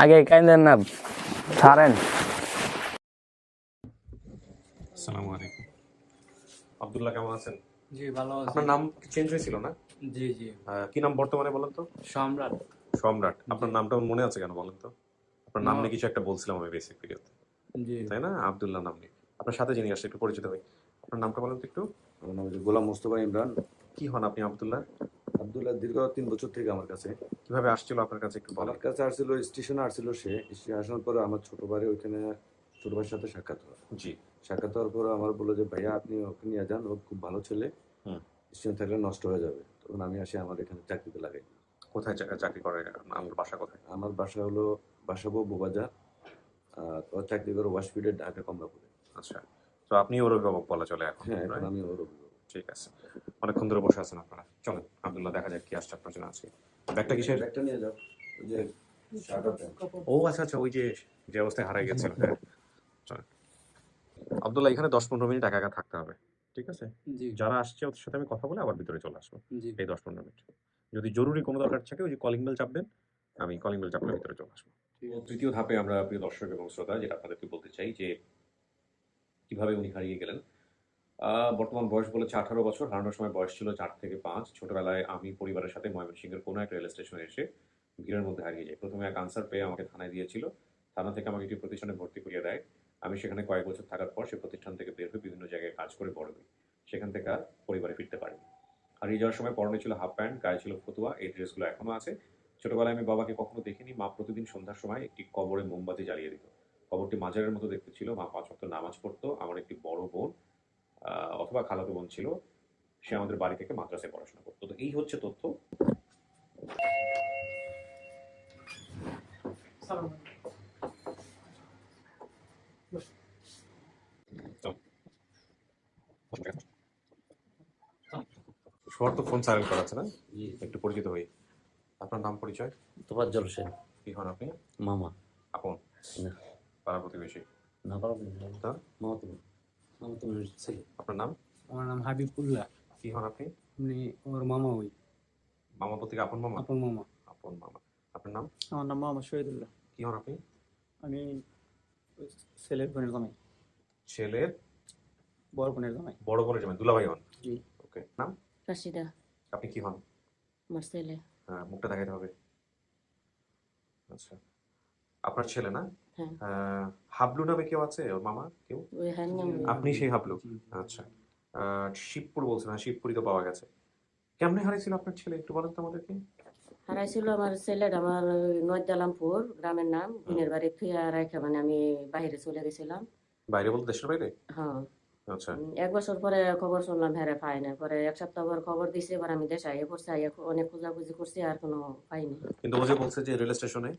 আগে কাইন্দেন না ছাড়েন। আসসালামু আলাইকুম। আব্দুল্লাহ কেমন আছেন? জি ভালো আছি। আপনার নাম চেঞ্জ হয়েছিল না? জি জি। কি নাম বর্তমানে বলেন তো? সম্রাট। সম্রাট। আপনার নামটা আমার মনে আছে কেন বলেন তো? আপনার নাম নিয়ে কিছু একটা বলছিলাম আমি বেসিক ভিডিওতে জি। তাই না? আব্দুল্লাহ নাম নিয়ে। আপনার সাথে যিনি আসছে একটু পরিচিত হই। আপনার নামটা বলেন তো একটু। আমার নাম গোলাম মোস্তফা ইমরান। কি হন আপনি আব্দুল্লাহ? আবদুল্লাহ দীর্ঘ তিন বছর থেকে আমার কাছে। কীভাবে আসছিল আপনার কাছে একটু আমার কাছে আসছিল স্টেশনে আসছিল সে। স্টেশনে আসার পরে আমার ছোট ভাই ওইখানে ছোট ভাইয়ের সাথে সাক্ষাৎ হয় জি। সাক্ষাৎ হওয়ার পরে আমার বলল যে ভাইয়া আপনি ওকে নিয়ে যান ও খুব ভালো ছেলে। স্টেশনে থাকলে নষ্ট হয়ে যাবে। তখন আমি আসি আমার এখানে চাকরিতে লাগাই কোথায় চাকরি করে? আমার বাসা কোথায়? আমার বাসা হলো বাসাবো বুবাজার আর চাকরি করে ওয়াশপিডে ঢাকা কমলাপুরে। আচ্ছা। তো আপনি ওর অভিভাবক বলা চলে এখন হ্যাঁ আমি ওর অভিভাবক। ঠিক আছে। অনেকক্ষণ ধরে বসে আছেন আপনারা। চলেন আব্দুল্লাহ দেখা যাক কি আসছে আপনার জন্য আছে ব্যাগটা কিসের? ব্যাগটা নিয়ে যাও। যে। ও আচ্ছা আচ্ছা ওই যে যে অবস্থায় হারাই গেছেন হ্যাঁ চলেন। আব্দুল্লাহ এখানে দশ পনেরো মিনিট একা একা থাকতে হবে ঠিক আছে? যারা আসছে ওদের সাথে আমি কথা বলে আবার ভিতরে চলে আসব এই দশ পনেরো মিনিট। যদি জরুরি কোনো দরকার থাকে ওই যে কলিং বেল চাপবেন আমি কলিং বেল চাপলে ভিতরে চলে আসব। তৃতীয় ধাপে আমরা প্রিয় দর্শক এবং শ্রোতা যেটা আপনাদেরকে বলতে চাই যে কীভাবে উনি হারিয়ে গেলেন বর্তমান বয়স বলেছে আঠারো বছর, হারানোর সময় বয়স ছিল চার থেকে পাঁচ। ছোটবেলায় আমি পরিবারের সাথে ময়মনসিংহের কোনো এক রেল স্টেশনে এসে ভিড়ের মধ্যে হারিয়ে যাই। প্রথমে এক আনসার পেয়ে আমাকে থানায় দিয়েছিল। থানা থেকে আমাকে একটি প্রতিষ্ঠানে ভর্তি করিয়ে দেয়। আমি সেখানে কয়েক বছর থাকার পর সে প্রতিষ্ঠান থেকে বের হয়ে বিভিন্ন জায়গায় কাজ করে বড় হই। সেখান থেকে আর পরিবারে ফিরতে পারিনি। হারিয়ে যাওয়ার সময় পরনে ছিল হাফ প্যান্ট গায়ে ছিল ফতুয়া, এই ড্রেসগুলো এখনও আছে। ছোটবেলায় আমি বাবাকে কখনো দেখিনি। মা প্রতিদিন সন্ধ্যার সময় একটি কবরে মোমবাতি জ্বালিয়ে দিত। কবরটি মাজারের মতো দেখতে ছিল। মা পাঁচ ওয়াক্ত নামাজ পড়তো। আমার একটি বড় বোন অথবা খালাতো বোন ছিল সে আমাদের বাড়ি থেকে মাদ্রাসায় পড়াশোনা করতো। তো এই হচ্ছে তথ্য। সবার তো ফোন সাইলেন্ট করা আছে না একটু পরিচিত হই। আপনার নাম পরিচয়? তোফাজ্জল হোসেন। কি হন আপনি? মামা। আপন? না। পাড়া প্রতিবেশী? না পারব হ্যাঁ? মামা মামা ছেলে আপনার নাম? আমার নাম হাবিবুল্লাহ। কি হন আপনি? আপনি ওর মামা ওই। মামা আপন মামা? আপন মামা। আপন মামা। আপনার নাম? আমার নাম মোহাম্মদ শহীদুল্লাহ। কি হন আপনি? আমি ছেলের বোনের জামাই। ছেলের? বড় বোনের জামাই। বড় বোনের জামাই দুলাভাই হন? ওকে নাম? রাশিদা। আপনি কি হন? আমার ছেলে। হ্যাঁ, মুখটা দেখাতে হবে। আচ্ছা। আপনার ছেলে না? হাবলু নামে কেউ আছে? ওর মামা কেউ? হ্যাঁ আপনি সেই হাবলু? আচ্ছা। শিবপুর বলছেন হ্যাঁ শিবপুরি তো পাওয়া গেছে। কেমনে হারিয়েছিল আপনার ছেলে? একটু বলেন তো আমাদেরকে। হারাইছিল আমার ছেলেটা আমার নয়দালামপুর গ্রামের নাম বোনের বাড়ি থুয়া রাখা মানে আমি বাইরে চলে গেছিলাম। বাইরে বলতে দেশের বাইরে? হ্যাঁ। আচ্ছা। এক বছর পরে খবর শুনলাম হ্যাঁ পাই না পরে এক সপ্তাহ পর খবর দিছে এবার আমি দেশে আইয়া পড়ছি অনেক খোঁজাখুঁজি করছি আর কোনো পাইনি কিন্তু ও যে বলছে যে রেল স্টেশনে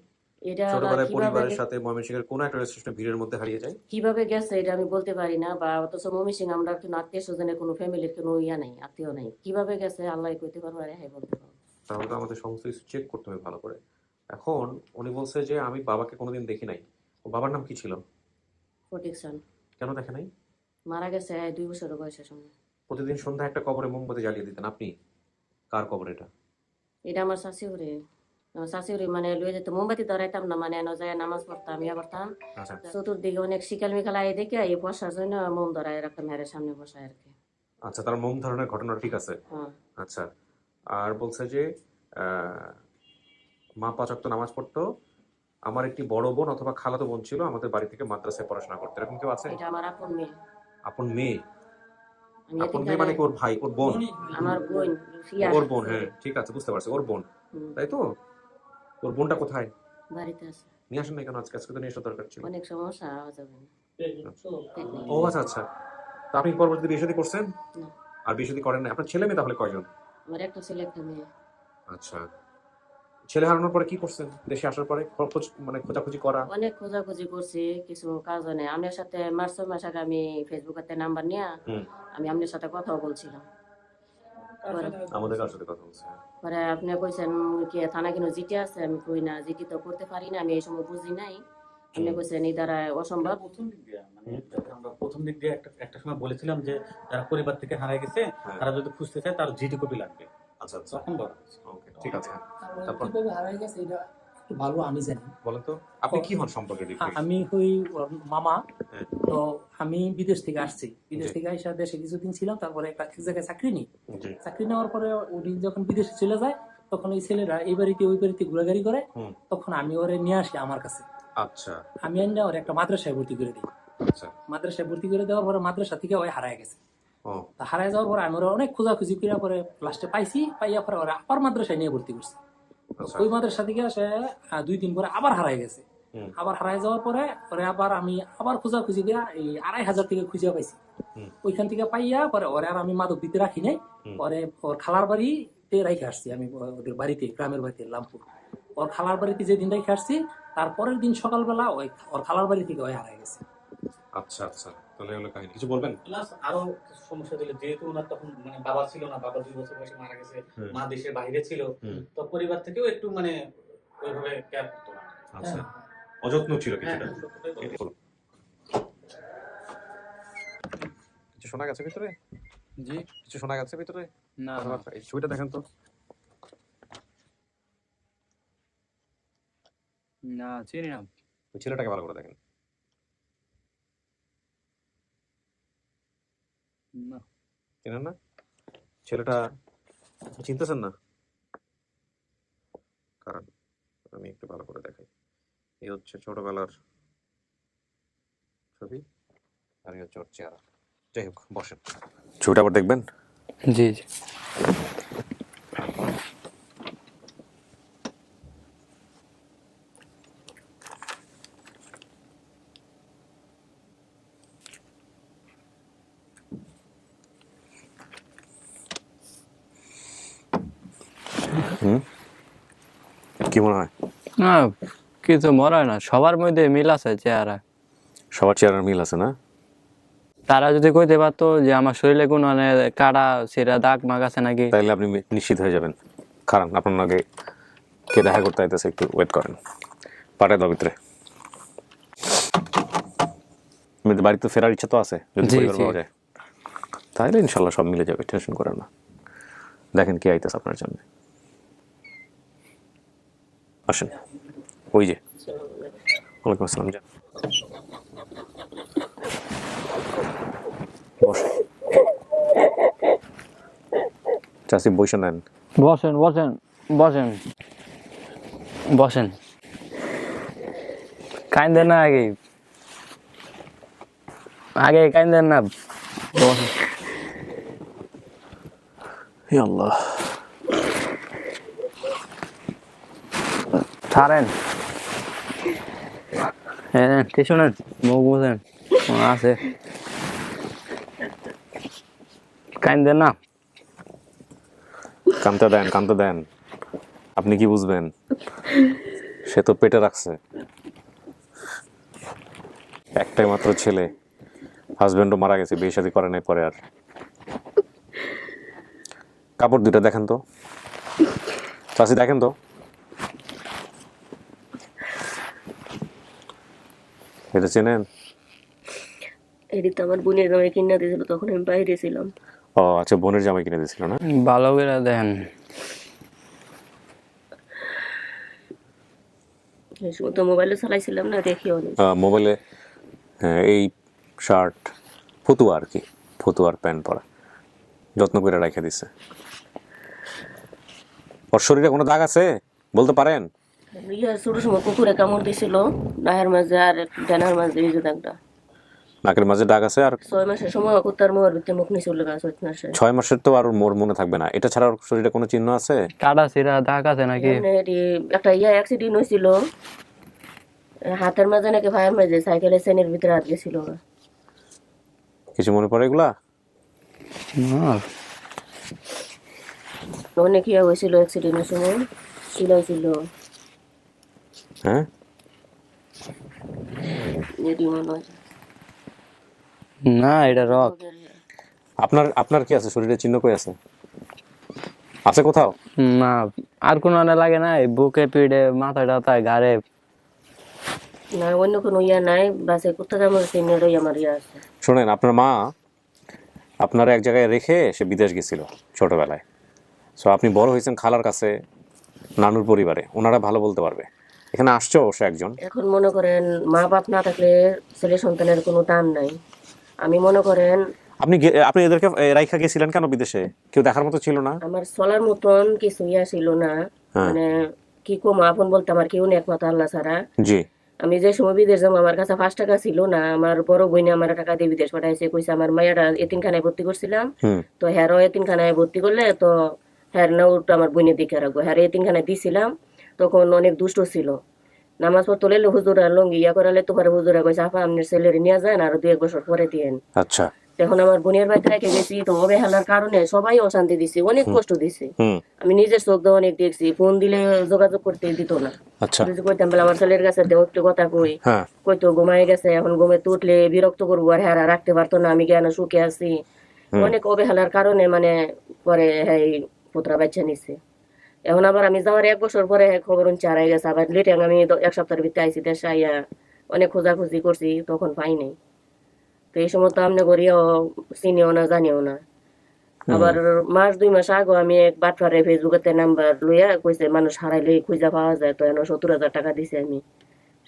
এটা ছোটবেলায় কীভাবে পরিবারের সাথে ময়মনসিংহের কোন একটা রেল ভিড়ের মধ্যে হারিয়ে যায়? কীভাবে গেছে এটা আমি বলতে পারি না বা অথচ আমরা কোনো আত্মীয় স্বজনের কোনো ফ্যামিলির কোনো ইয়া নাই আত্মীয় নাই। কীভাবে গেছে? আল্লাহ কইতে পারব আর হ্যাঁ বলতে পারব তাহলে তো আমাদের সমস্ত কিছু চেক করতে হবে ভালো করে। এখন উনি বলছে যে আমি বাবাকে কোনোদিন দেখি নাই। ও বাবার নাম কি ছিল? প্রোটেকশন কেন দেখে নাই? মারা গেছে দুই বছরের বয়সের সময় প্রতিদিন সন্ধ্যা একটা কবরে মোমবাতি জ্বালিয়ে দিতেন। আপনি? কার কবর এটা? এটা আমার শাশুড়ি শাশুড়ি মানে লয়ে যেত মোমবাতি ধরাইতাম না মানে যায় নামাজ পড়তাম ইয়া করতাম চতুর্দিকে অনেক শিকাল মিকাল আই দেখে এই বসার জন্য মোম ধরাই রাখতাম হ্যারের সামনে বসায় আর কি আচ্ছা তার মোম ধরনের ঘটনা ঠিক আছে হ্যাঁ আচ্ছা আর বলছে যে মা নামাজ পড়তো আমার একটি বড় বোন অথবা খালাতো বোন ছিল আমাদের বাড়ি থেকে মাদ্রাসায় পড়াশোনা করতে এরকম কেউ আছে এটা আমার আপন মেয়ে আপন মেয়ে আপন মেয়ে মানে ওর ভাই ওর বোন আমার বোন ওর বোন হ্যাঁ ঠিক আছে বুঝতে পারছি ওর বোন তাই তো ওর বোনটা কোথায়? বাড়িতে আছে। নিয়ে আসেন না কেন? আজকে আজকে তো নিয়ে আসা দরকার ছিল। অনেক সমস্যা হওয়া যাবে না। ও আচ্ছা আচ্ছা। তা আপনি পরবর্তীতে বিয়ে শাদী করছেন? না। আর বিয়ে শাদী করেন না আপনার ছেলে মেয়ে তাহলে কয়জন? আমার একটা ছেলে একটা মেয়ে। আচ্ছা। ছেলে হারানোর পরে কি করছেন? দেশে আসার পরে খোঁজ মানে খোঁজাখুঁজি করা? অনেক খোঁজাখুঁজি করছি কিছু কাজ নেই। আপনার সাথে মার্চ মাস আগে আমি ফেসবুকেতে নাম্বার নিয়ে আমি আপনার সাথে কথাও বলছিলাম। আমাদের কার সাথে কথা বলছে পরে আপনি কইছেন কি থানা কিনো জিটি আছে? আমি কই না জিটি তো করতে পারি না আমি এই সময় বুঝি নাই। আপনি কইছেন এই দ্বারা অসম্ভব। প্রথম দিক দিয়ে মানে আমরা প্রথম দিক দিয়ে একটা একটা সময় বলেছিলাম যে যারা পরিবার থেকে হারায় গেছে হ্যাঁ। তারা যদি খুঁজতে চায় তার জিডি কপি লাগবে। আচ্ছা আচ্ছা। ওকে ঠিক আছে। তারপর কীভাবে হারাই গেছে এটা একটু ভালো আমি জানি। তো আপনি কি হন সম্পর্কে আমি হই মামা। হ্যাঁ। তো আমি বিদেশ থেকে আসছি। বিদেশ থেকে এসে দেশে কিছুদিন ছিলাম তারপরে একটা এক জায়গায় চাকরি নিই। চাকরি নেওয়ার পরে উনি যখন বিদেশে চলে যায় তখন ওই ছেলেরা এই বাড়িতে ওই বাড়িতে ঘোরাঘুরি করে। তখন আমি ওরে নিয়ে আসি আমার কাছে। আচ্ছা। আমি আনি ওর একটা মাদ্রাসায় ভর্তি করে দিই। আচ্ছা। মাদ্রাসায় ভর্তি করে দেওয়ার পরে মাদ্রাসা থেকে ওই হারায় গেছে। হারায় যাওয়ার পরে আমি ওরা অনেক খোঁজাখুঁজি করে পরে লাস্টে পাইছি পাইয়া পরে ওরা আবার মাদ্রাসায় নিয়ে ভর্তি করছি। ওই মাদ্রাসা থেকে আহ, দুই দিন পরে আবার হারায় গেছে। আবার হারায় যাওয়ার পরে ওরে আবার আমি আবার খোঁজাখুঁজি করে এই আড়াই হাজার থেকে খুঁজে পাইছি। ওইখান থেকে পাইয়া পরে ওরে আর আমি মাদক দিতে রাখি নাই। পরে ওর খালার বাড়িতে রেখে আসছি আমি ওদের বাড়িতে গ্রামের বাড়িতে লামপুর। ওর খালার বাড়িতে যেদিন রেখে আসছি তারপরের দিন সকালবেলা ওই ওর খালার বাড়ি থেকে ওই হারাই গেছে। আচ্ছা আচ্ছা। তাহলে হলো কাহিনী। কিছু বলবেন? প্লাস আরও সমস্যা ছিল যেহেতু ওনার তখন মানে বাবা ছিল না বাবা দুই বছর বয়সে মারা গেছে মা দেশের বাইরে ছিল তো পরিবার থেকেও একটু মানে ওইভাবে কেয়ার করতো না। আচ্ছা। হ্যাঁ। অযত্ন ছিল। হ্যাঁ, কিছুটা। বলুন। কিছু শোনা গেছে ভিতরে? জি। কিছু শোনা গেছে ভিতরে? না? এই ছবিটা দেখেন তো। না চিনি না। ওই ছেলেটাকে ভালো করে দেখেন। না। চেনেন না? ছেলেটা চিনতেছেন না? কারণ আমি একটু ভালো করে দেখাই। এই হচ্ছে ছোটবেলার ছবি আর এই হচ্ছে ওর চেহারা। যাই হোক বসেন। ছবিটা আবার দেখবেন? জি জি। কি মনে হয়? না কিছু মনে হয় না। সবার মধ্যে মিল আছে চেহারা। সবার চেহারার মিল আছে না? তারা যদি কইতে পারতো যে আমার শরীরে কোনো মানে কাটা সেরা দাগ মাগ আছে নাকি? তাইলে আপনি নিশ্চিত হয়ে যাবেন। কারণ আপনার আগে কে দেখা করতে আইতেছে একটু ওয়েট করেন। পাঠায় দাও ভিতরে। বাড়িতে ফেরার ইচ্ছা তো আছে যদি পরিবার। পাওয়া যায়। তাহলে ইনশাল্লাহ সব মিলে যাবে টেনশন করেন না। দেখেন কে আইতেছে আপনার জন্য আসেন। ওই যে। ওয়ালাইকুম আসসালাম যান। চাষি বসে নেন। বসেন বসেন বসেন। বসেন। কাইন্দেন না আগে। আগে কাইন্দেন না। বসেন। আল্লাহ। ছাড়েন। হ্যাঁ মুখ বুঝেন আছে। না। কানতে দেন দেন। আপনি কি বুঝবেন? সে তো পেটে রাখছে। একটাই মাত্র ছেলে। হাজবেন্ডও মারা গেছে, বিয়ে শাদী করে নাই পরে আর। কাপড় দুইটা দেখেন তো। চাষি দেখেন তো? এটা চেনেন? এটি তো আমার বোনের জামাই কিনা দিয়েছিল তখন আমি বাইরে ছিলাম। ও আচ্ছা বোনের জামাই কিনে দিয়েছিল না? ভালো করে দেন। তো মোবাইলে চালাইছিলাম না দেখি অনেক। মোবাইলে হ্যাঁ, এই শার্ট ফতুয়া আর কি ফতুয়ার প্যান্ট পরা। যত্ন করে রেখে দিছে। ওর শরীরে কোনো দাগ আছে? বলতে পারেন? ইয়া ছোট সময় কুকুরে কামড় দিছিল ডাহের মাঝে আর ডানার মাঝে এই যে দাগটা। নাকের মাঝে দাগ আছে আর ছয় মাসের সময় কুত্তার মোয়ার ভিতরে মুখ নিচে উল্লেখ আছে মাসে। ছয় মাসের তো আর মোর মনে থাকবে না। এটা ছাড়া শরীরে কোনো চিহ্ন আছে? কাটা সিরা দাগ আছে নাকি? একটা ইয়া অ্যাক্সিডেন্ট হয়েছিল। হাতের মাঝে নাকি ভাইয়ের মাঝে সাইকেলের চেনের ভিতরে হাত গেছিল কিছু মনে পড়ে এগুলা? না, অনেক ইয়া হয়েছিল অ্যাক্সিডেন্টের সময় ছিল হ্যাঁ? না এটা রক আপনার আপনার কি আছে? শরীরে চিহ্ন কই আছে? আছে কোথাও? না আর কোনো মানে লাগে না বুকে পিঠে মাথা টাথা গাড়ে না অন্য কোনো ইয়া নাই। বাসে কুত্তা কামড় চেনেরই আমার ইয়া আছে। শোনেন আপনার মা আপনার এক জায়গায় রেখে সে বিদেশ গেছিল ছোটবেলায়। সো আপনি বড় হয়েছেন খালার কাছে নানুর পরিবারে। ওনারা ভালো বলতে পারবে। এখানে আসছে অবশ্য একজন। এখন মনে করেন মা বাপ না থাকলে ছেলে সন্তানের কোনো দাম নাই। আমি মনে করেন আপনি আপনি এদেরকে রাইখা গেছিলেন কেন বিদেশে? কেউ দেখার মতো ছিল না? আমার চলার মতন কিছু ইয়া ছিল না। হ্যাঁ। মানে কি কম আপন বলতে আমার কেউ নেই একমাত্র আল্লাহ ছাড়া। জি। আমি যে সময় বিদেশ যাব আমার কাছে পাঁচ টাকা ছিল না। আমার বড় বইনে আমার টাকা দিয়ে বিদেশ পাঠাইছে। কইছে আমার মায়েরা এতিমখানায় ভর্তি করছিলাম। তো হ্যারও এতিমখানায় ভর্তি করলে তো হ্যার না ওটা আমার বইনের দিকে রাখব। হ্যার এতিমখানায় দিছিলাম। তখন অনেক দুষ্ট ছিল। নামাজ পড়তে হলে হুজুরা লঙ্গি ইয়া করালে তো পরে হুজুরা কইছে আপা আপনার ছেলের নিয়ে যান আর দু এক বছর পরে দিয়েন। আচ্ছা। এখন আমার বোনের বাড়িতে রেখে গেছি তো অবহেলার কারণে সবাই অশান্তি দিছে অনেক কষ্ট দিছে। আমি নিজের চোখ দিয়ে অনেক দেখছি ফোন দিলে যোগাযোগ করতে দিত না। আচ্ছা। যদি কইতাম বলে আমার ছেলের কাছে দেও একটু কথা কই। হ্যাঁ। কইতো ঘুমাই গেছে এখন ঘুমে তুটলে বিরক্ত করব আর হ্যাঁ রাখতে পারতো না আমি কেন সুখে আছি? অনেক অবহেলার কারণে মানে পরে হ্যাঁ পুত্রা বাচ্চা নিছে। এখন আবার আমি যাওয়ার এক বছর পরে খবর চারাই গেছে আবার লেটে আমি এক সপ্তাহের ভিতরে আইসি দেশে আইয়া অনেক খোঁজাখুঁজি করছি তখন পাই নাই। তো এই সময় তো আমনে করিও চিনিও না জানিও না। আবার মাস দুই মাস আগে আমি এক বাটফারে ফেসবুকেতে নাম্বার লইয়া কইছে মানুষ হারাইলে খুঁজা পাওয়া যায় তো এখন সত্তর হাজার টাকা দিছে আমি।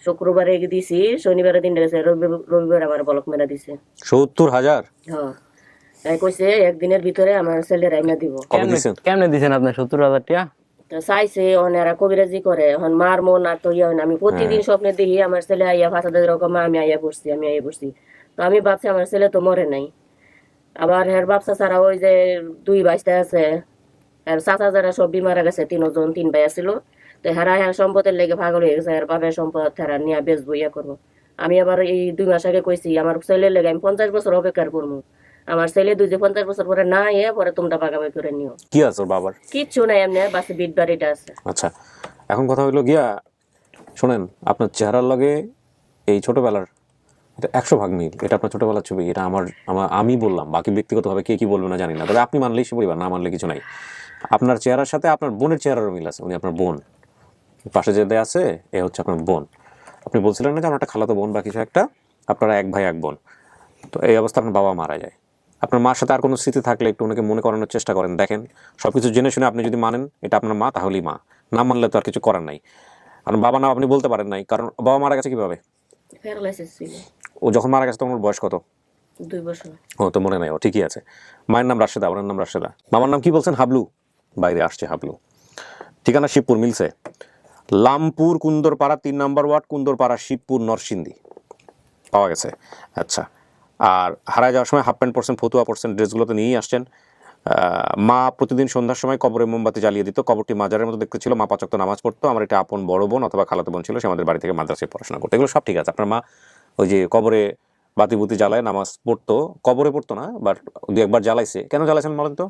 শুক্রবারে দিছি শনিবারে দিন গেছে রবিবার আমার বলক মেরা দিছে। সত্তর হাজার? হ্যাঁ। তাই কইছে একদিনের ভিতরে আমার ছেলে রাইনা দিব। কেমনে দিছেন আপনি সত্তর হাজার টাকা চাইছে ওনারা কবিরাজি করে এখন মার মন আর তো ইয়ে হয়। আমি প্রতিদিন স্বপ্নে দেখি আমার ছেলে আইয়া ফাঁসাদের এরকম আমি আইয়া পড়ছি আমি আইয়া পড়ছি। তো আমি ভাবছি আমার ছেলে তো মরে নাই। আবার হের বাপসা ছাড়া ওই যে দুই বাইশটা আছে আর চাচা যারা সব বিমারা গেছে তিনজন তিন ভাই আছিল। তো হেরা হ্যাঁ সম্পদের লেগে পাগল হয়ে গেছে আর বাপের সম্পদ হেরা নিয়ে বেচবো ইয়া করব। আমি আবার এই দুই মাস আগে কইছি আমার ছেলের লেগে আমি পঞ্চাশ বছর অপেক্ষা করব। আমার ছেলে দুই যে পঞ্চাশ বছর পরে না ইয়ে পরে তোমরা বাগাবাগি করে নিও। কি আছে ওর বাবার? কিচ্ছু নাই এমনি বাসে বিট বাড়িটা আছে। আচ্ছা এখন কথা হইল গিয়া শোনেন আপনার চেহারার লগে এই ছোটবেলার এটা একশো ভাগ মিল। এটা আপনার ছোটবেলার ছবি এটা আমার আমার আমি বললাম বাকি ব্যক্তিগতভাবে কে কি বলবে না জানি না তবে আপনি মানলেই সে পরিবার না মানলে কিছু নাই। আপনার চেহারার সাথে আপনার বোনের চেহারারও মিল আছে উনি আপনার বোন। পাশে যে দেয়া আছে এ হচ্ছে আপনার বোন। আপনি বলছিলেন না যে আমার একটা খালাতো বোন বা কিছু একটা আপনারা এক ভাই এক বোন। তো এই অবস্থা আপনার বাবা মারা যায়। আপনার মার সাথে আর কোনো স্মৃতি থাকলে একটু ওনাকে মনে করানোর চেষ্টা করেন। দেখেন সব কিছু জেনে শুনে আপনি যদি মানেন এটা আপনার মা তাহলেই মা। না মানলে তো আর কিছু করার নাই। কারণ বাবা না আপনি বলতে পারেন নাই কারণ বাবা মারা গেছে কীভাবে? ও যখন মারা গেছে তখন ওর বয়স কত? দুই বছর। ও তো মনে নাই ও ঠিকই আছে। মায়ের নাম রাশেদা ওনার নাম রাশেদা। বাবার নাম কি বলছেন? হাবলু। বাইরে আসছে হাবলু। ঠিকানা শিবপুর মিলছে। লামপুর কুন্দরপাড়া তিন নম্বর ওয়ার্ড কুন্দরপাড়া শিবপুর নরসিংদী। পাওয়া গেছে। আচ্ছা। আর হারায় যাওয়ার সময় হাফ প্যান্ট পরছেন, ফতুয়া পরছেন ড্রেসগুলো তো নিয়েই আসছেন। মা প্রতিদিন সন্ধ্যার সময় কবরে মোমবাতি জ্বালিয়ে দিত। কবরটি মাজারের মতো দেখতে ছিল। মা পাচক নামাজ পড়তো। আমার এটা আপন বড় বোন অথবা খালাতো বোন ছিল, সে আমাদের বাড়ি থেকে মাদ্রাসায় পড়াশোনা করতো। এগুলো সব ঠিক আছে। আপনার মা ওই যে কবরে বাতি বুতি জ্বালায় নামাজ পড়তো। কবরে পড়তো না বাট দু একবার জ্বালাইছে। কেন জ্বালাইছেন বলেন তো?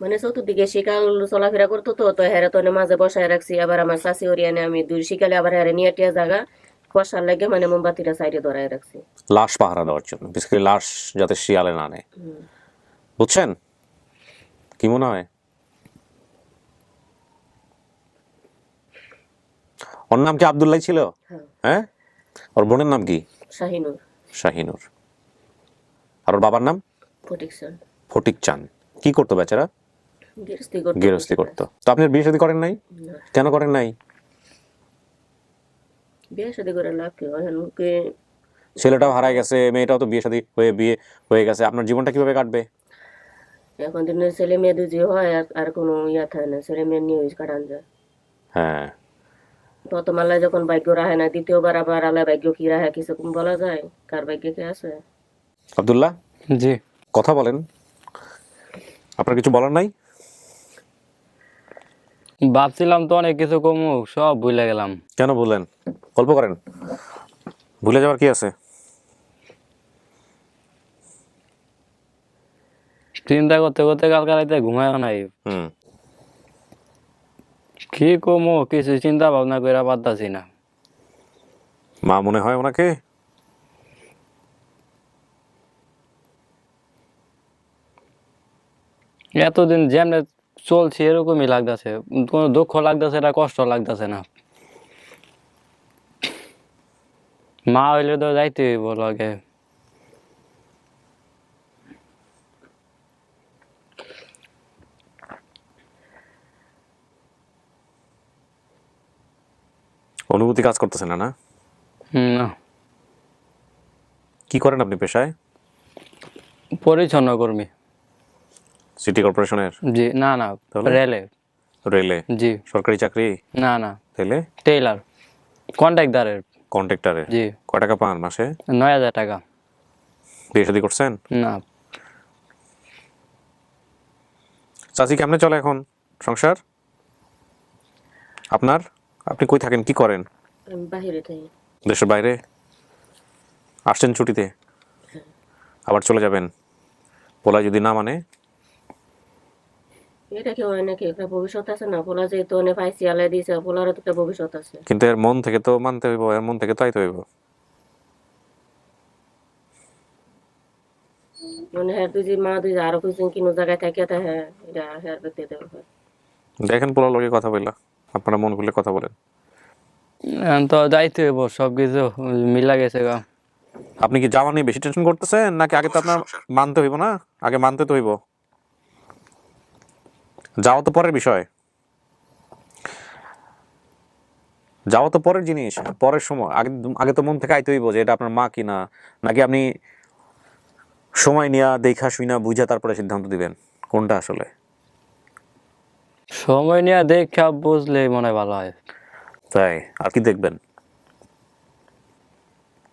মানে চতুর্দিকে শিকাল চলাফেরা করতো তো তো হেরে তো মাঝে বসায় রাখছি। আবার আমার শাশি ওরিয়ানে আমি দুই শিকালে আবার হেরে নিয়ে টিয়া জায়গা কষার লাগে মানে মোমবাতিটা সাইডে ধরায় রাখছি। লাশ পাহারা দেওয়ার জন্য। বিশেষ লাশ যাতে শিয়ালে না নেয়। বুঝছেন? কি মনে হয়? ওর নাম কি আবদুল্লাহ ছিল? হ্যাঁ। হ্যাঁ? ওর বোনের নাম কি? শাহিনুর। শাহিনুর। আর ওর বাবার নাম? ফটিক চান কি করতো বেচারা? গৃহস্থী করতো। তো আপনি বিয়ে শাদী করেন নাই? কেন করেন নাই? বিয়ে শাদী করে লাভ কি? ছেলেটাও হারায় গেছে মেয়েটাও তো বিয়ে শাদী হয়ে বিয়ে হয়ে গেছে। আপনার জীবনটা কীভাবে কাটবে? এখন দিনে ছেলে মেয়ে দুজি হয় আর- আর কোনো ইয়া থাকে না ছেলে মেয়ে নিয়ে কাটান যায়। হ্যাঁ। প্রথম আল্লাহ যখন ভাগ্য রাহে না দ্বিতীয়বার আবার আল্লাহ ভাগ্য কি রাহে কিছু বলা যায়? কার ভাগ্য কি আছে? আবদুল্লাহ? জি। কথা বলেন। আপনার কিছু বলার নাই? ভাবছিলাম তো অনেক কিছু কমু সব ভুলে গেলাম। কেন বললেন? গল্প করেন। ভুলে যাওয়ার কি আছে? চিন্তা করতে করতে কালকে রাতে ঘুমায় নাই। হুম। কি কমু কিছু চিন্তা ভাবনা করে পারতাছি না। মা মনে হয় ওনাকে? এতদিন যেমনে চলছে এরকমই লাগতেছে। কোনো দুঃখ লাগতেছে না কষ্ট লাগতেছে না। মা হইলে তো যাইতে হইব লাগে। অনুভূতি কাজ করতেছে না না? না। কি করেন আপনি পেশায়? পরিচ্ছন্ন কর্মী। সিটি কর্পোরেশনের জি না না তাহলে? রেলে। রেলে? জি। সরকারি চাকরি? না না। তাহলে টেইলার। কন্ট্রাক্টারের কন্ট্রাক্টরে জি। কয় টাকা পান মাসে? নয় হাজার টাকা। বিয়ে শাদী করছেন? না। চাচি কেমনে চলে এখন সংসার? আপনার? আপনি কই থাকেন? কি করেন? আমি বাহিরে থাকি। দেশের বাইরে? আসছেন ছুটিতে? আবার চলে যাবেন? পোলা যদি না মানে? এটা কি হয় নাকি? একটা ভবিষ্যৎ আছে না? পোলা যেহেতু অনেক পাইছি দিয়েছে পোলারও তো একটা ভবিষ্যৎ আছে। কিন্তু এর মন থেকে তো মানতে হইব এর মন থেকে তো আইতে হইব। মানে হ্যাঁ তুই মা তুই আরও কিছু কিনো জায়গায় থাকে তা হ্যাঁ এটা হ্যাঁ করতে দেবে দেখেন পোলার লগে কথা বললা আপনারা মন খুলে কথা বলেন। তো যাইতে হইব সব কিছু মিলা গেছে গা। আপনি কি যাওয়া নিয়ে বেশি টেনশন করতেছেন? নাকি আগে তো আপনার মানতে হইব না? আগে মানতে তো হইব। যাওয়া তো পরের বিষয়। যাওয়া তো পরের জিনিস পরের সময়। আগে আগে তো মন থেকে আইতে হইব যে এটা আপনার মা কিনা নাকি আপনি সময় নিয়া দেখা শুইনা বুঝা তারপরে সিদ্ধান্ত দিবেন? কোনটা আসলে? সময় নিয়ে দেখা বুঝলে মনে হয় ভালো হয়। তাই আর কি দেখবেন?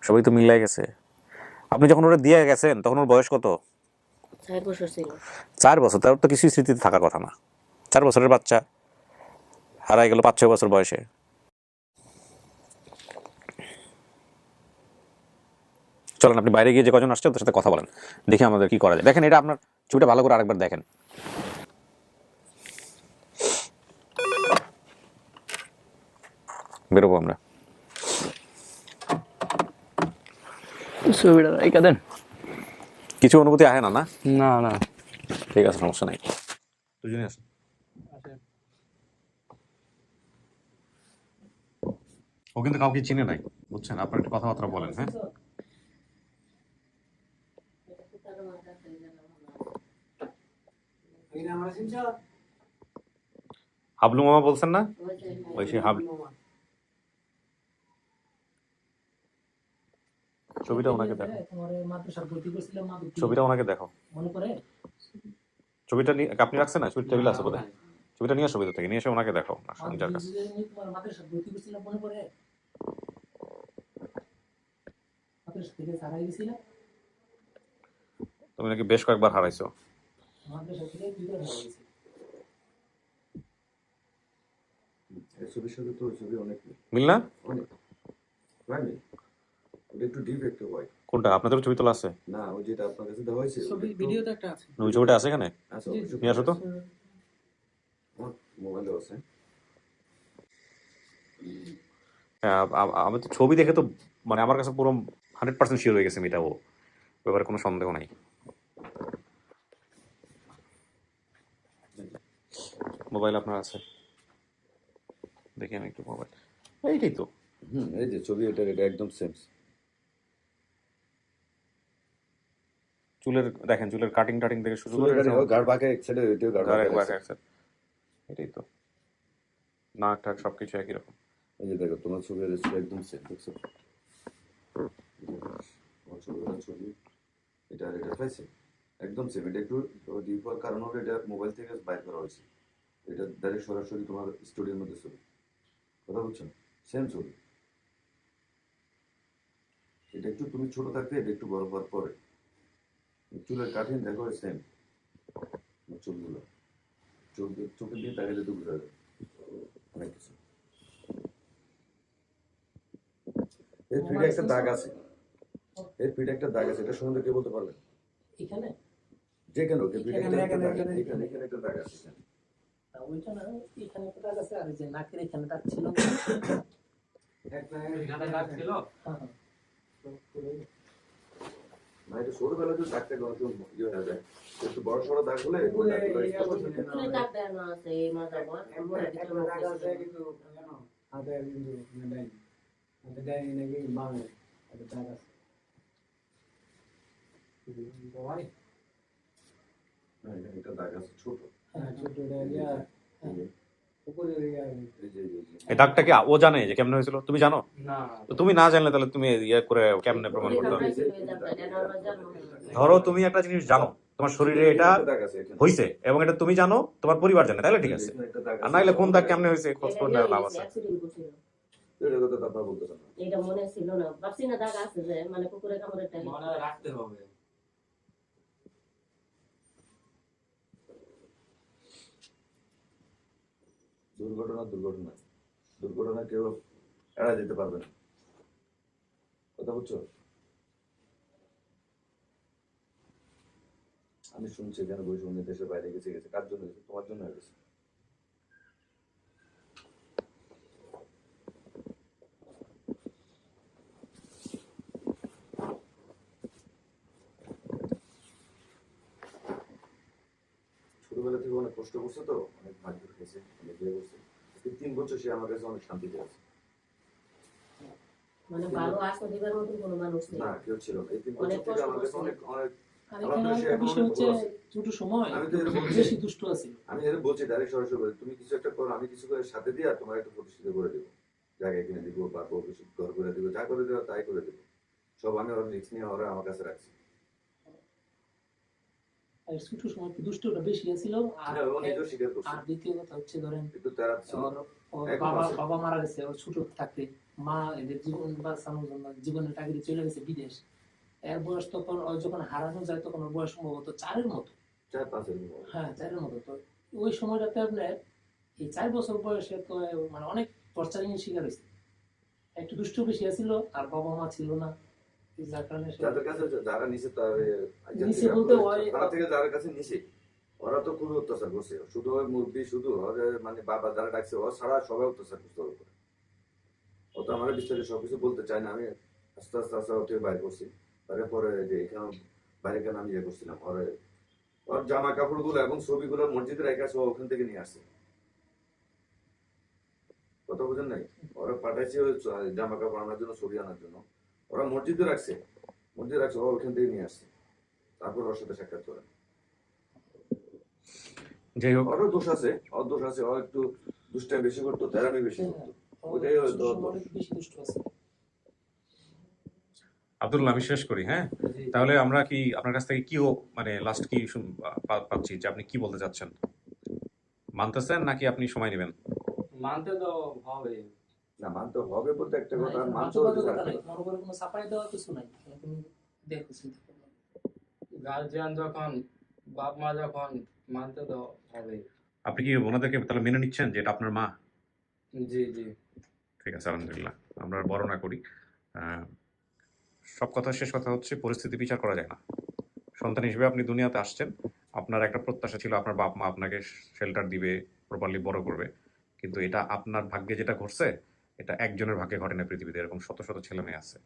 সবাই তো মিলাই গেছে। আপনি যখন ওরা দিয়ে গেছেন তখন ওর বয়স কত? চার বছর ছিল চার বছর তার তো কিছুই স্মৃতিতে থাকার কথা না। চার বছরের বাচ্চা হারাই গেল পাঁচ ছয় বছর বয়সে। চলেন আপনি বাইরে গিয়ে যে কজন আসছে ওদের সাথে কথা বলেন। দেখি আমাদের কি করা যায়। দেখেন এটা আপনার ছবিটা ভালো করে আরেকবার দেখেন। বেরোবো আমরা। ছবিটা রেখে দেন কিছু অনুভূতি আহে না না? না না। ঠিক আছে সমস্যা নাই। দুজনে আসেন। ও কিন্তু কাউকে চিনে নাই বুঝছেন? আপনার একটু কথাবার্তা বলেন হ্যাঁ? হাবলু মামা বলছেন না? ওই সেই হাবলু ছবিটা ওনাকে দেখো। ছবিটা ওনাকে দেখো। ছবিটা নিয়ে আপনি রাখছেন না? ছবিটা টেবিল আছে বোধহয়। ছবিটা নিয়ে আসো থেকে নিয়ে এসে ওনাকে দেখো। যার কাছে মনে তুমি নাকি বেশ কয়েকবার হারাইছো। ছবি। মিল। না? হয় নি? ওটা একটু ডিপ একটু হয় কোনটা? আপনাদের ছবি তোলা আছে? না ওই যেটা আপনার কাছে দেওয়া হয়েছে ছবি ভিডিওতে একটা আছে। ওই ছবিটা আছে এখানে? আচ্ছা, নিয়ে আসো তো। আমার আছে। হ্যাঁ, আ- আ- আমি তো ছবি দেখে তো মানে আমার কাছে পুরো হান্ড্রেড পার্সেন্ট শিওর হয়ে গেছে এটা ও। ব্যাপারে কোনো সন্দেহ নাই। মোবাইল আপনার আছে? দেখি আমি একটু মোবাইল এইটাই তো। হুম এই যে ছবি এটা এটা একদম সেম চুলের দেখেন চুলের কাটিং টাটিং থেকে শুরু করে গাড় বাঁকে এক সাইডে গাড় বাঁকে। এটাই তো। নাক টাক সবকিছু একই রকম। এই যে দেখো তোমার ছবি একদম সেম দেখছ? ছবি এটা আর এটা পাইছে একদম সেম এটা একটু ডিপ হওয়ার কারণ হলো এটা মোবাইল থেকে বাইর করা হয়েছে। এটা ডাইরেক্ট সরাসরি তোমার স্টুডিওর মধ্যে ছবি। কথা বুঝছ সেম ছবি। এটা একটু তুমি ছোট থাকতে এটা একটু বড় হওয়ার পরে। চুলের কাঠিন দেখো সেম চুলগুলো। চোখ দিয়ে- চোখের দিয়ে তাকালে তো বোঝা যায় অনেক কিছু। এর পিঠে একটা দাগ আছে। এর পিঠে একটা দাগ আছে এটা সম্বন্ধে কে বলতে পারবেন এখানে? যে কেন? ওকে পিঠে এখানে, একটা এখানে, দাগ এখানে। এখানে এখানে একটা দাগ আছে এখানে। ওইটা না এখানে একটা দাগ আছে আর যে নাকের এখানে দাগ ছিল? হ্যাঁ, হ্যাঁ। না এটা ছোটবেলা তো দাগটা গল্প ইয়ে হয়ে যায়। একটু বড় সড়ো দাগ হলে ওই দাগগুলো ছোট থাকে। পুরো দাগ আছে। না, ছোট। হ্যাঁ, এই যে, এই যে এই যে, এই যে। এই দাগটা কি ও জানে যে কেমনে হয়েছিল? তুমি জানো? তো তুমি না জানলে তাহলে তুমি ইয়ে করে কেমনে প্রমাণ করতে হবে? ধরো তুমি একটা জিনিস জানো তোমার শরীরে এটা। হয়েছে এবং এটা তুমি জানো তোমার পরিবার জানে তাহলে ঠিক আছে। আর। নাইলে কোন দাগ কেমনে হয়েছে খোঁজ করে নেওয়ার লাভ আছে। এটা মনে ছিল না। ভাবছি না দাগ আছে যে মানে কুকুরে টাইম। মনে রাখতে হবে। দুর্ঘটনা দুর্ঘটনা। দুর্ঘটনা কেউ এড়া যেতে পারবে না। কথা বুঝছ? আমি শুনছি এখানে বৈষম্য দেশের বাইরে গেছে গেছে। কার জন্য তোমার জন্য হয়ে গেছে ছোটবেলা থেকে অনেক কষ্ট করছে তো অনেক ভাগ্য খেয়েছে অনেক বিয়ে করছে তিন বছর সে আমার কাছে অনেক শান্তিতে আছে। মানে ভালো আশা দিবার মতন কোনো মানুষ নেই। না কেউ ছিল না। এই তিন বছর থেকে আমার কাছে অনেক অনেক আর আমার এখানে তো সে একটা এখন বিষয় অনেক হচ্ছে বড় আছে। ছোট সময় আমি তো এরকম বলছি। বেশি দুষ্ট আছে। আমি এটা বলছি ডাইরেক্ট সরাসরি তুমি কিছু একটা করো আমি কিছু করে সাথে দিয়ে তোমার একটা প্রতিষ্ঠিত করে দেবো। জায়গায় কিনে দিব বা কিছু ঘর করে দিব যা করে দেবো তাই করে দেবো। সব আমি ওর রিক্স নিয়ে ওরা আমার কাছে রাখছি। ছোট সময় একটু দুষ্টটা বেশি ছিল আর দ্বিতীয় কথা হচ্ছে ধরেন বাবা বাবা মারা গেছে ওর ছোট থাকতে মা এদের জীবন বাঁচানোর জন্য জীবনের টাকা চলে গেছে বিদেশ। এর বয়স তখন যখন হারানো যায় তখন ওর বয়স সম্ভবত চারের মতো। চার পাঁচের হ্যাঁ চারের মতো। তো ওই সময়টাতে আপনার এই চার বছর বয়সে তো মানে অনেক টর্চারিং শিকার হয়েছে। একটু দুষ্ট বেশি ছিল আর বাবা মা ছিল না। যাদের কাছে যারা নিচে তার নিচে বলতে ওই- তারা থেকে যারা কাছে নিচে ওরা তো খুবই অত্যাচার করছে। শুধু ওই মুরব্বী শুধু মানে বাবা যারা ডাকছে ও ছাড়া সবাই অত্যাচার করছে ওর উপরে। ও তো আমার বিস্তারিত সবকিছু বলতে চাই না আমি আস্তে আস্তে আস্তে ওর থেকে বাইর করছি। তারপরে যে এখানে বাইরে কেন আমি ইয়ে করছিলাম ওর ওর জামা কাপড়গুলো এবং ছবিগুলো মসজিদে রেখে আছে ওখান থেকে নিয়ে আসছে। কথা বুঝেন নাই? ওরা পাঠাইছে জামা কাপড় আনার জন্য ছবি আনার জন্য। ওরা মসজিদে রাখছে। মসজিদে রাখছে ও ওখান থেকে নিয়ে আসছে। তারপর ওর সাথে সাক্ষাৎ করে। যাই হোক। ওরও দোষ আছে ওর দোষ আছে ও একটু দুষ্টাই বেশি করতো তেরামি বেশি করতো। বেশি দুষ্ট আছে। আব্দুল্লাহ আমি শেষ করি হ্যাঁ? তাহলে আমরা কি আপনার কাছ থেকে কি ও মানে লাস্ট কি পাচ্ছি যে আপনি কি বলতে চাচ্ছেন? মানতেছেন নাকি আপনি সময় নেবেন? মানতে তো হবে না মানতে হবে বলতে একটা কথা মানতে হবে। কোনো দেওয়া কিছু নাই তুমি দেখো না। গার্জিয়ান যখন বাপ মা যখন মানতে হবে। আপনি কি ওনাদেরকে তাহলে মেনে নিচ্ছেন যে এটা আপনার মা? জি জি। ঠিক আছে আলহামদুলিল্লাহ। আমরা আর বর্ণনা করি। আহ, সব কথা শেষ কথা হচ্ছে পরিস্থিতি বিচার করা যায় না। সন্তান হিসেবে আপনি দুনিয়াতে আসছেন আপনার একটা প্রত্যাশা ছিল আপনার বাপ মা আপনাকে শেল্টার দিবে প্রপারলি বড় করবে। কিন্তু এটা আপনার ভাগ্যে যেটা ঘটছে এটা একজনের ভাগ্যে ঘটে না পৃথিবীতে এরকম শত শত ছেলে মেয়ে আছে।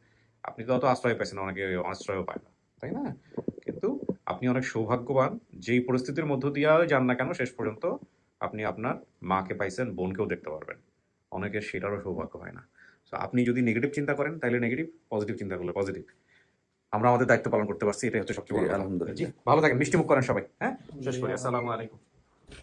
আপনি তো অত আশ্রয় পাইছেন অনেকে আশ্রয়ও পায় না তাই না? কিন্তু আপনি অনেক সৌভাগ্যবান যেই পরিস্থিতির মধ্য দিয়ে যান না কেন শেষ পর্যন্ত আপনি আপনার মাকে পাইছেন বোনকেও দেখতে পারবেন। অনেকের সেটারও সৌভাগ্য হয় না। তো আপনি যদি নেগেটিভ চিন্তা করেন তাহলে নেগেটিভ পজিটিভ চিন্তা করলে পজিটিভ আমরা আমাদের দায়িত্ব পালন করতে পারছি এটাই হচ্ছে সবচেয়ে বড় আলহামদুলিল্লাহ। ভালো থাকেন মিষ্টি মুখ করেন সবাই হ্যাঁ? শেষ করি আসসালামু আলাইকুম।